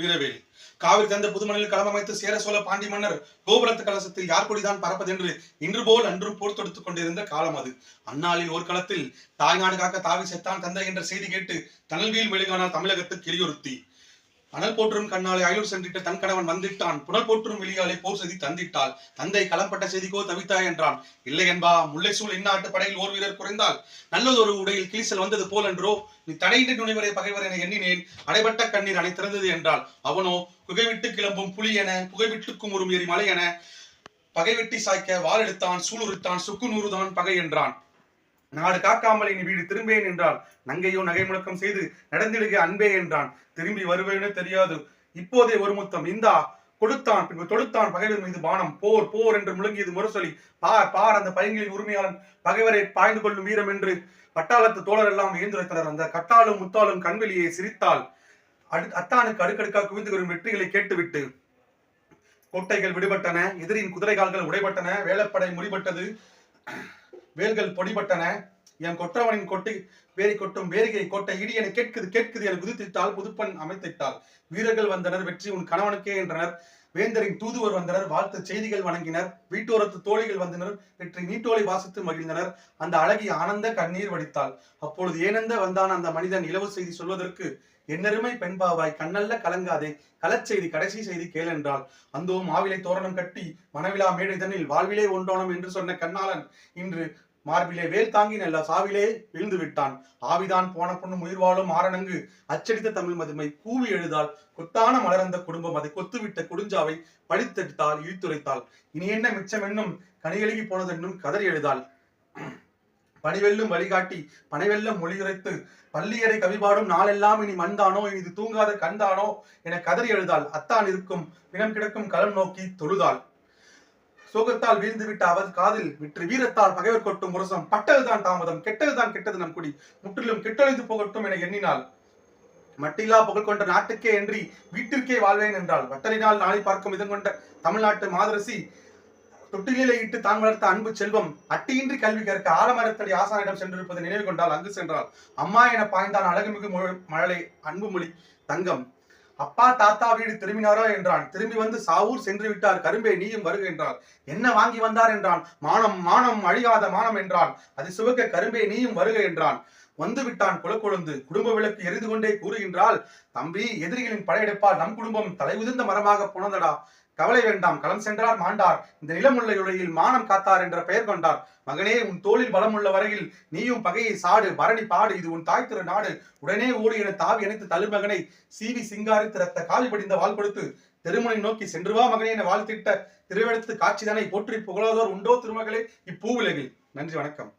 வீரவேல். காவிரி தந்த புதுமணில் களமமைத்து சேர சோழ பாண்டி மன்னர் கோபுரத்து கலசத்தில் யார் கொடிதான் பறப்பதென்று இன்று போல் அன்றும் போர் தொடுத்துக் கொண்டிருந்த காலம் அது. அந்நாளில் ஒரு களத்தில் தாய்நாடு காக்க தாவி செத்தான் தந்தை என்ற செய்தி கேட்டு தனல்வியில் மெழுகானால் தமிழகத்துக்கு கிளியுறுத்தி அனல் போற்றும் கண்ணாலே அயலூர் சென்றிட்ட தன் கணவன் வந்திட்டான். புனல் போற்றும் வெளியாலே போர் செய்தி தந்திட்டாள். தந்தை களம்பட்ட செய்திக்கோ தவித்தாய் என்றான். இல்லை என்பா முல்லை சூழ் இந்நாட்டு படையில் ஓர் வீரர் குறைந்தால் நல்லதொரு உடையில் கிழிசல் வந்தது போல் என்றோ நீ தடையின்றி நுழைவரை பகைவர் என எண்ணினேன். அடைபட்ட கண்ணீர் அணை திறந்தது என்றால் அவனோ புகை விட்டு கிளம்பும் புலி என புகை ஒரு குமுறும் எரி மலை என பகைவெட்டி சாய்க்க வாழெடுத்தான் சூளுரித்தான் சுக்கு நூறுதான் பகை என்றான். நாடு காக்காமல் இனி வீடு திரும்பேன் என்றான் நங்கையோ நகை முழக்கம் செய்து நடந்திடுக அன்பே என்றான். திரும்பி வருவேன்னு தெரியாது. இப்போதே ஒரு முத்தம். இந்தா கொடுத்தான் பின்பு தொடுத்தான் பகைவர் மீது பானம். போர் போர் என்று முழங்கியது முரசொலி பார் பார் அந்த பையன்களின் உரிமையாளன். பகைவரை பாய்ந்து கொள்ளும் வீரம் என்று பட்டாளத்து தோழர் எல்லாம் வியந்துரைத்தனர். அந்த கட்டாலும் முத்தாலும் கண்வெளியை சிரித்தால் அடு அத்தானுக்கு அடுக்கடுக்காக குவிந்து வரும் வெற்றிகளை கேட்டுவிட்டு கோட்டைகள் விடுபட்டன. எதிரின் குதிரை கால்கள் உடைபட்டன. வேலப்படை முடிபட்டது. வேல்கள் பொடிபட்டன. என் கொற்றவனின் கொட்டை வேரி கொட்டும் வேரிகை கோட்டை இடியனை கேட்குது கேட்குது என குதித்திட்டால் புதுப்பன் அமைத்திட்டால் வீரர்கள் வந்தனர் வெற்றி உன் கணவனுக்கே என்றனர். வேந்தரின் தூதுவர் வந்தனர் வாழ்த்து செய்திகள் வணங்கினர். வீட்டோரத்து தோழிகள் வந்தனர் வெற்றி நீட்டோலை வாசித்து மகிழ்ந்தனர். அந்த அழகி ஆனந்த கண்ணீர் வடித்தாள். அப்பொழுது ஏனெந்த வந்தான் அந்த மனிதன் இலவு செய்தி சொல்வதற்கு? என்னருமை பெண்பாவாய் கண்ணல்ல கலங்காதே கலச்செய்தி கடைசி செய்தி கேளென்றால் அந்தோ மாவிலை தோரணம் கட்டி மணவிழா மேடைதனில் வாழ்விலே ஒன்றோணம் என்று சொன்ன கண்ணாளன் இன்று மார்பிலே வேல் தாங்கி நல்ல சாவிலே விழுந்து விட்டான். ஆவிதான் போன பொண்ணும் உயிர் வாழும் ஆரணங்கு அச்சடித்த தமிழ் மதுமை கூவி எழுதால் கொத்தான மலர்ந்த குடும்பம் அதை கொத்துவிட்ட குடுஞ்சாவை படித்தெடுத்தால் இழித்துரைத்தாள். இனி என்ன மிச்சம் என்னும் கனியழுகி போனதென்னும் கதறி எழுதாள். பனிவெல்லும் வழிகாட்டி பனைவெல்லம் மொழியுரைத்து பள்ளியறை கவிபாடும் நாளெல்லாம் இனி மண்தானோ இனி இது தூங்காத கண்தானோ என கதறி எழுதாள். அத்தான் இருக்கும் பிணம் கிடக்கும் களம் நோக்கி தொழுதாள். சோகத்தால் வீழ்ந்து விட்ட அவர் காதில் விற்று வீரத்தால் பகைவர் கொட்டும் முரசம். பட்டதுதான் தாமதம் கெட்டதுதான் கெட்டது நம் குடி. முற்றிலும் கெட்டொழிந்து போகட்டும் என எண்ணினாள் மட்டில்லா புகழ் கொண்ட நாட்டுக்கே என்றி வீட்டிற்கே வாழ்வேன் என்றாள். வட்டரினால் நாளை பார்க்கும் விதம் கொண்ட தமிழ்நாட்டு மாதரசி தொட்டிலே இட்டு தான் வளர்த்த அன்பு செல்வம் அட்டியின்றி கல்வி கற்க ஆலமரத்தடி ஆசானிடம் சென்றிருப்பதை நினைவு கொண்டால் அங்கு சென்றாள். அம்மா என பாய்ந்தான் அழகுமிகு மழலை அன்பு மொழி தங்கம். அப்பா தாத்தா வீடு திரும்பினாரோ என்றான். திரும்பி வந்து சாவூர் சென்று விட்டார். கரும்பே நீயும் வருக என்றார் என்ன வாங்கி வந்தார் என்றான். மானம் மானம் அழியாத மானம் என்றான் அது சுவக்க கரும்பே நீயும் வருக என்றான். வந்து விட்டான் குலக்கொழுந்து. குடும்ப விளக்கு எரிந்து கொண்டே கூறுகின்றால் தம்பி எதிரிகளின் படையெடுப்பால் நம் குடும்பம் தலை உதிர்ந்த மரமாக போனதடா கவலை வேண்டாம் களம் சென்றார் மாண்டார். இந்த நிலமுள்ள உலகில் மானம் காத்தார் என்ற பெயர் கொண்டார். மகனே உன் தோளில் பலம் உள்ள வரையில் நீயும் பகையை சாடு பரணி பாடு இது உன் தாய் திரு நாடு. உடனே ஓடு என தாவி அணைத்து தழுமகனை சீவி சிங்காரித்து ரத்த காலி படிந்த வாள் கொடுத்து திருமணை நோக்கி சென்று வா மகனே என வாழ்த்திட்ட திருவெடுத்து காட்சிதனை போற்றி புகழாதோர் உண்டோ திருமகளே இப்பூவிலகில். நன்றி வணக்கம்.